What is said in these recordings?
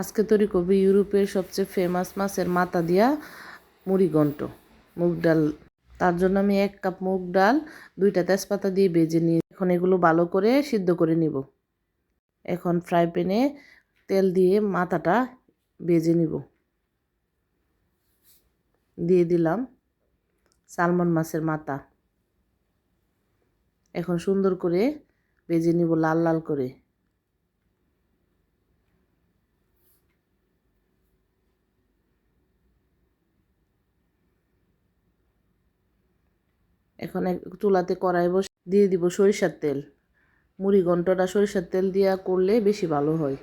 আজকে তৈরি করব ইউরোপের সবচেয়ে ফেমাস মাছের মাথা দিয়া মুড়ি ঘন্ট, মুগ ডাল। তার জন্য আমি এক কাপ মুগ ডাল, দুইটা তেজপাতা দিয়ে বেজে নিয়ে এখন এগুলো ভালো করে সিদ্ধ করে নিব। এখন ফ্রাই প্যানে তেল দিয়ে মাথাটা বেজে নিব। দিয়ে দিলাম সালমন মাছের মাথা। এখন সুন্দর করে বেজে নিব লাল লাল করে। এখন এক চুলাতে কড়াই বসে, দিয়ে দিব সরিষার তেল। মুড়ি ঘন্টটা সরিষার তেল দিয়া করলে বেশি ভালো হয়।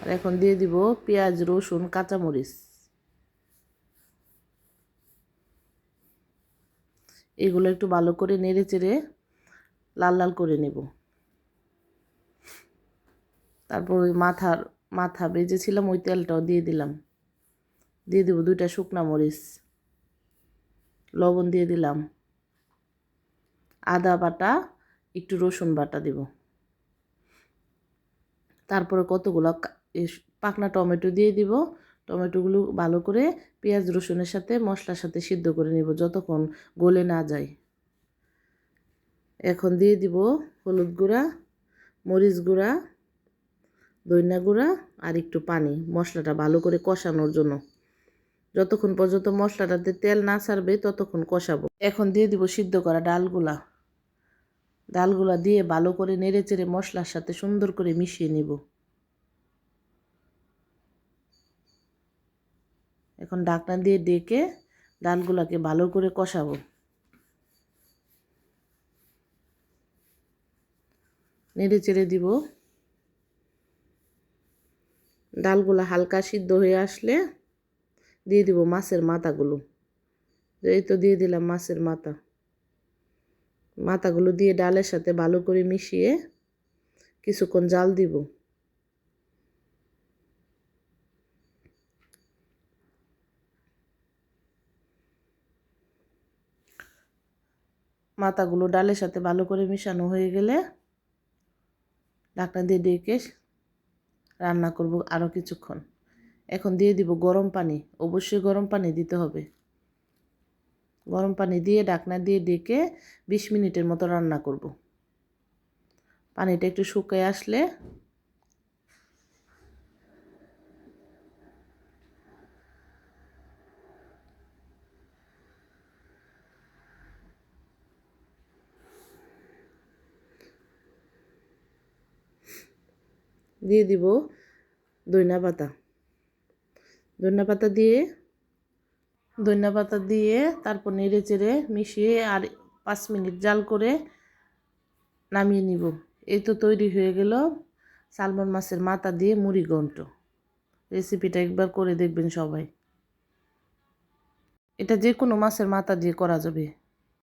আর এখন দিয়ে দিব পেঁয়াজ, রসুন, কাঁচামরিচ। এগুলো একটু ভালো করে নেড়ে চেড়ে লাল লাল করে নেব। তারপর ওই মাথার, মাথা বেজেছিলাম ওই তেলটাও দিয়ে দিলাম। দিয়ে দেবো দুইটা শুকনা মরিচ। লবণ দিয়ে দিলাম। আদা বাটা, একটু রসুন বাটা দিব। তারপরে কতগুলো পাকনা টমেটো দিয়ে দিব। টমেটোগুলো ভালো করে পেঁয়াজ, রসুনের সাথে মশলার সাথে সিদ্ধ করে নিব যতক্ষণ গলে না যায়। এখন দিয়ে দিব হলুদ গুঁড়া, মরিচ গুঁড়া দইনা গুঁড়া আর একটু পানি। মশলাটা ভালো করে কষানোর জন্য। যতক্ষণ পর্যন্ত মশলাটাতে তেল না ছাড়বে ততক্ষণ কষাবো। এখন দিয়ে দিব সিদ্ধ করা ডালগুলা। ডালগুলা দিয়ে ভালো করে নেড়ে চেড়ে মশলার সাথে সুন্দর করে মিশিয়ে নিব। এখন ডাকনা দিয়ে ডেকে ডালগুলাকে ভালো করে কষাবো। নেড়ে চেড়ে দিব। ডালগুলা হালকা সিদ্ধ হয়ে আসলে দিয়ে দিব মাছের মাথাগুলো। এই তো দিয়ে দিলাম মাছের মাথা। মাথাগুলো দিয়ে ডালের সাথে ভালো করে মিশিয়ে কিছুক্ষণ জাল দিব। মাথাগুলো ডালের সাথে ভালো করে মিশানো হয়ে গেলে ঢাকনা দিয়ে ডেকে রান্না করব আরও কিছুক্ষণ। এখন দিয়ে দিব গরম পানি। অবশ্যই গরম পানি দিতে হবে। গরম পানি দিয়ে ডাকনা দিয়ে ডেকে বিশ মিনিটের মতো রান্না করব। পানিটা একটু শুকায় আসলে দিয়ে দিব দইনা পাতা। ধনিয়া পাতা দিয়ে, ধনিয়া পাতা দিয়ে তারপর নেড়ে চেড়ে মিশিয়ে আর পাঁচ মিনিট জাল করে নামিয়ে নিব। এই তো তৈরি হয়ে গেল সালমন মাছের মাথা দিয়ে মুড়ি ঘন্ট। রেসিপিটা একবার করে দেখবেন সবাই। এটা যে কোনো মাছের মাথা দিয়ে করা যাবে।